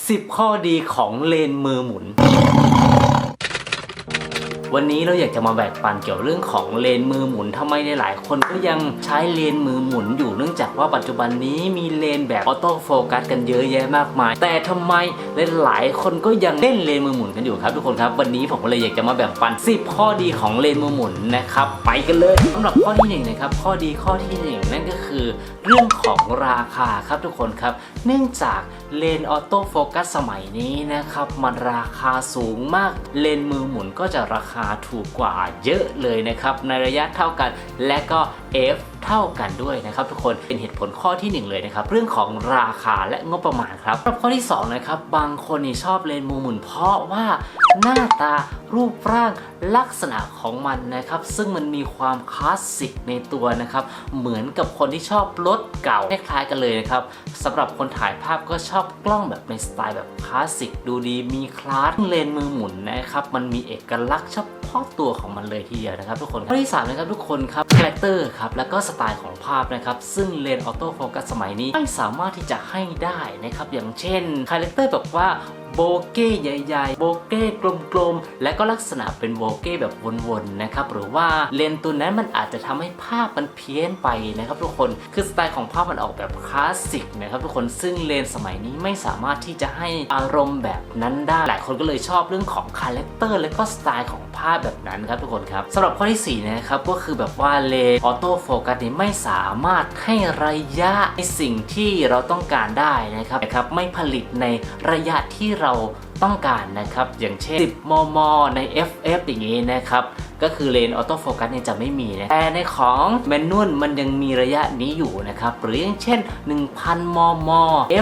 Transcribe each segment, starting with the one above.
10 ข้อดีของเลนมือหมุน วันนี้เราอยากจะมาแบ่งปันเกี่ยวเรื่องของเลนมือหมุนทำไมหลายๆคนก็ยังใช้เลนมือหมุนอยู่เนื่องจากว่าปัจจุบันนี้มีเลนแบบออโต้โฟกัสกันเยอะแยะมากมาย แต่ทำไมหลายๆคนก็ยังเล่นเลนมือหมุนกันอยู่ครับทุกคนครับ วันนี้ผมก็เลยอยากจะมาแบ่งปัน 10 ข้อดีของเลนมือหมุนนะครับไปกันเลยสำหรับข้อที่หนึ่งนะครับข้อดีข้อที่หนึ่งนั่นก็คือเรื่องของราคาครับทุกคนครับ เนื่องจากเลนออโต้โฟกัสสมัยนี้นะครับมันราคาสูงมากเลนมือหมุนก็จะราคาถูกกว่าเยอะเลยนะครับในระยะเท่ากัน และก็ F เท่ากันด้วยนะครับทุกคนเป็นเหตุผลข้อที่หนึ่งเลยนะครับ เรื่องของราคาและงบประมาณครับสำหรับข้อที่สองนะครับ บางคนนี่ชอบเลนมือหมุนเพราะว่าหน้าตารูปร่างลักษณะของมันนะครับ ซึ่งมันมีความคลาสสิกในตัวนะครับ เหมือนกับคนที่ชอบรถเก่าคล้ายๆกันเลยนะครับสำหรับคนถ่ายภาพก็ชอบกล้องแบบในสไตล์แบบคลาสสิกดูดีมีคลาสเลนมือหมุนนะครับมันมีเอกลักษณ์เฉพาะตัวของมันเลยทีเดียวนะครับ ทุกคนข้อที่สามนะครับทุกคนครับคาแรคเตอร์ครับแล้วก็สไตล์ของภาพนะครับซึ่งเลนออโต้โฟกัสสมัยนี้ไม่สามารถที่จะให้ได้นะครับอย่างเช่นคาแรคเตอร์แบบว่า โบเก้ใหญ่ๆ โบเก้กลมๆ และก็ลักษณะเป็นโบเก้แบบวนๆนะครับหรือว่าเลนส์ตัวนั้นมันอาจจะทำให้ภาพมันเพี้ยนไปนะครับทุกคนคือสไตล์ของภาพมันออกแบบคลาสสิกนะครับทุกคนซึ่งเลนส์สมัยนี้ไม่สามารถที่จะให้อารมณ์แบบนั้นได้ หลายคนก็เลยชอบเรื่องของคาแรคเตอร์และก็สไตล์ของภาพแบบนั้นครับทุกคนครับสำหรับข้อที่สี่นะครับก็คือแบบว่าเลนออโต้โฟกัสนี้ไม่สามารถให้ระยะในสิ่งที่เราต้องการได้นะครับนะครับไม่ผลิตในระยะที่เราต้องการนะครับ อย่างเช่น 10 มม ใน FF อย่างนี้นะครับ ก็คือเลนออโต้โฟกัสเนี่ยจะไม่มีนะแต่ในของแมนนวลมันยังมีระยะนี้อยู่นะครับหรืออย่างเช่น 1,000 มม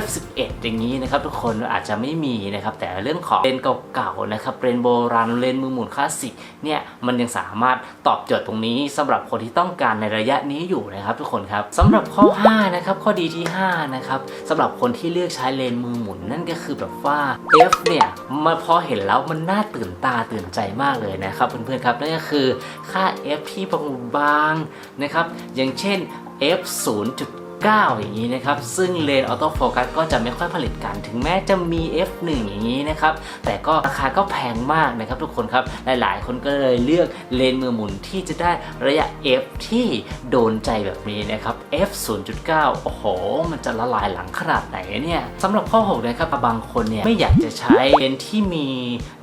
F11 อย่างนี้นะครับทุกคนอาจจะไม่มีนะครับแต่เรื่องของเลนเก่าๆนะครับเลนโบราณเลนมือหมุนคลาสสิกเนี่ยมันยังสามารถตอบโจทย์ตรงนี้สำหรับคนที่ต้องการในระยะนี้อยู่นะครับทุกคนครับสำหรับข้อ5นะครับข้อดีที่5นะครับสำหรับคนที่เลือกใช้เลนมือหมุนนั่นก็คือแบบว่า F เนี่ยมาพอเห็นแล้วมันน่าตื่นตาตื่นใจมากเลยนะครับเพื่อนๆครับนั่นก็คือค่า F ที่บางๆนะครับ อย่างเช่น F 0 9 อย่างนี้นะครับ ซึ่งเลนออโต้โฟกัสก็จะไม่ค่อยผลิตกัน ถึงแม้จะมี F1 อย่างนี้นะครับ แต่ก็ราคาก็แพงมากนะครับทุกคนครับ หลาย ๆ คนก็เลยเลือกเลนมือหมุนที่จะได้ระยะ F ที่โดนใจแบบนี้นะครับ F 0.9 โอ้โห มันจะละลายหลังขนาดไหนเนี่ยสำหรับข้อ 6 นะครับบางคนเนี่ยไม่อยากจะใช้เลนที่มี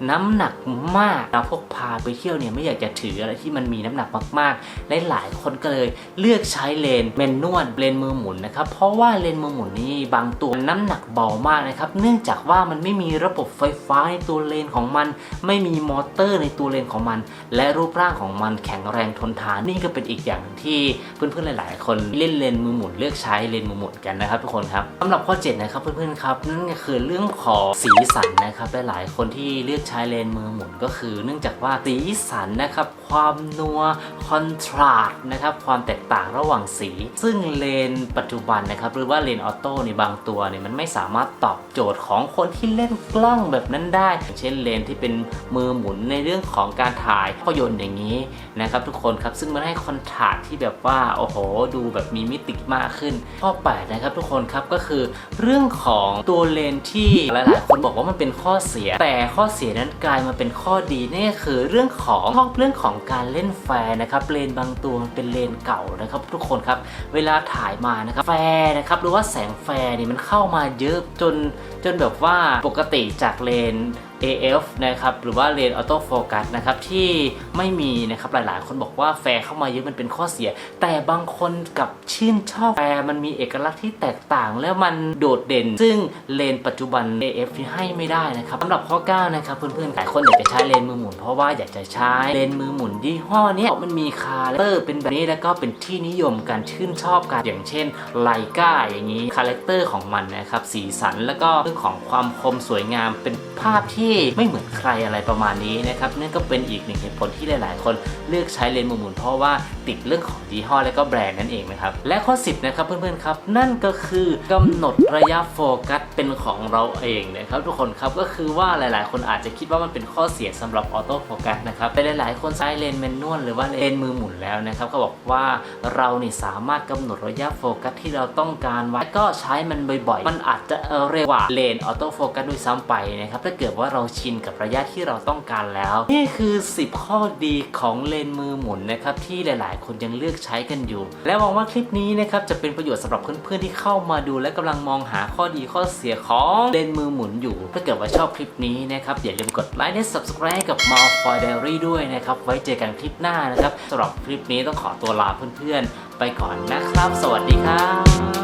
น้ำหนักมากเราพกพาไปเที่ยวเนี่ยไม่อยากจะถืออะไรที่มันมีน้ำหนักมากๆหลายๆคนก็เลยเลือกใช้เลนแมนนวลเลนมือหมุนนะครับ เพราะว่าเลนมือหมุนนี่บางตัวน้ำหนักเบามากนะครับ เนื่องจากว่ามันไม่มีระบบไฟฟ้าในตัวเลนของมัน ไม่มีมอเตอร์ในตัวเลนของมัน และรูปร่างของมันแข็งแรงทนทานนี่ก็เป็นอีกอย่างที่เพื่อนๆหลาย ๆ คนเล่นเลนมือหมุนเลือกใช้เลนมือหมุนกันนะครับทุกคนครับสำหรับข้อ7นะครับเพื่อนๆครับนั่นก็คือเรื่องของสีสันนะครับหลายๆคนที่เลือกใช้เลนมือหมุนก็คือ เนื่องจากว่าสีสันนะครับ ความนัวคอนทราสต์นะครับความแตกต่างระหว่างสี ซึ่งเลนปัจจุบันนะครับหรือว่าเลนออโต้ในบางตัวเนี่ยมันไม่สามารถตอบโจทย์ของคนที่เล่นกล้องแบบนั้นได้อย่างเช่นเลนที่เป็นมือหมุนในเรื่องของการถ่ายภาพยนตร์อย่างนี้นะครับทุกคนครับซึ่งมันให้คอนทราสต์ที่แบบว่าโอ้โหดูแบบมีมิติมากขึ้น ข้อ8นะครับทุกคนครับก็คือเรื่องของตัวเลนที่หลายๆ คนบอกว่ามันเป็นข้อเสีย แต่ข้อเสียนั้นกลายมาเป็นข้อดีนี่คือเรื่องของชอบเรื่องของการเล่นแฟร์นะครับเลนบางตัวมันเป็นเลนเก่านะครับ ทุกคนครับเวลาถ่ายมานะครับแฟร์นะครับหรือว่าแสงแฟร์นี่มันเข้ามาเยอะจนจนแบบว่าปกติจากเลน AF นะครับหรือว่าเลนออโต้โฟกัสนะครับที่ไม่มีนะครับหลายๆ คนบอกว่าแฟร์เข้ามาเยอะมันเป็นข้อเสีย แต่บางคนกับชื่นชอบแฟร์มันมีเอกลักษณ์ที่แตกต่าง แล้วมันโดดเด่น ซึ่งเลนปัจจุบัน AF ที่ให้ไม่ได้นะครับสำหรับข้อ 9 นะครับเพื่อนๆหลายคนอยากจะใช้เลนมือหมุน เพราะว่าอยากจะใช้เลนมือหมุนยี่ห้อนี้มันมีคาแรคเตอร์เป็นแบบนี้แล้วก็เป็นที่นิยมการชื่นชอบกันอย่างเช่นไลกาอย่างนี้คาแรคเตอร์ของมันนะครับสีสันแล้วก็เรื่องของความคมสวยงามเป็นภาพที่ท่ไม่เหมือนใครอะไรประมาณนี้นะครับนั่นก็เป็นอีกหนึ่งเหตุผลที่หลาย ๆ คนเลือกใช้เลนส์มุมหมุนเพราะว่าติดเรื่องของยี่ห้อและก็แบรนด์นั่นเองนะครับและข้อ 10 นะครับเพื่อน ๆ ครับ นั่นก็คือกำหนดระยะโฟกัสเป็นของเราเองนะครับทุกคนครับก็คือว่าหลาย ๆ คนอาจจะคิดว่ามันเป็นข้อเสียสำหรับออโต้โฟกัสนะครับแต่หลาย ๆ คนใช้เลนส์แมนนวลหรือว่าเลนส์มือหมุนแล้วนะครับก็บอกว่าเราเนี่สามารถกำหนดระยะโฟกัสที่เราต้องการไว้ก็ใช้มันบ่อย ๆ มันอาจจะเร็วกว่าเลนส์ออโต้โฟกัสด้วยซ้ำไปนะครับถ้าเกิดว่าเราชินกับระยะที่เราต้องการแล้ว นี่คือ 10 ข้อดีของเลนส์มือหมุนนะครับที่หลาย ๆ คนยังเลือกใช้กันอยู่ และหวังว่าคลิปนี้นะครับจะเป็นประโยชน์สำหรับเพื่อน ๆ ที่เข้ามาดู และกำลังมองหาข้อดีข้อเสียของเลนส์มือหมุนอยู่ ถ้าเกิดว่าชอบคลิปนี้นะครับอย่าลืมกดไลค์และ subscribe กับ m a l f o y Diary ด้วยนะครับไว้เจอกันคลิปหน้านะครับสำหรับคลิปนี้ต้องขอตัวลาเพื่อน ๆ ไปก่อนนะครับ สวัสดีครับ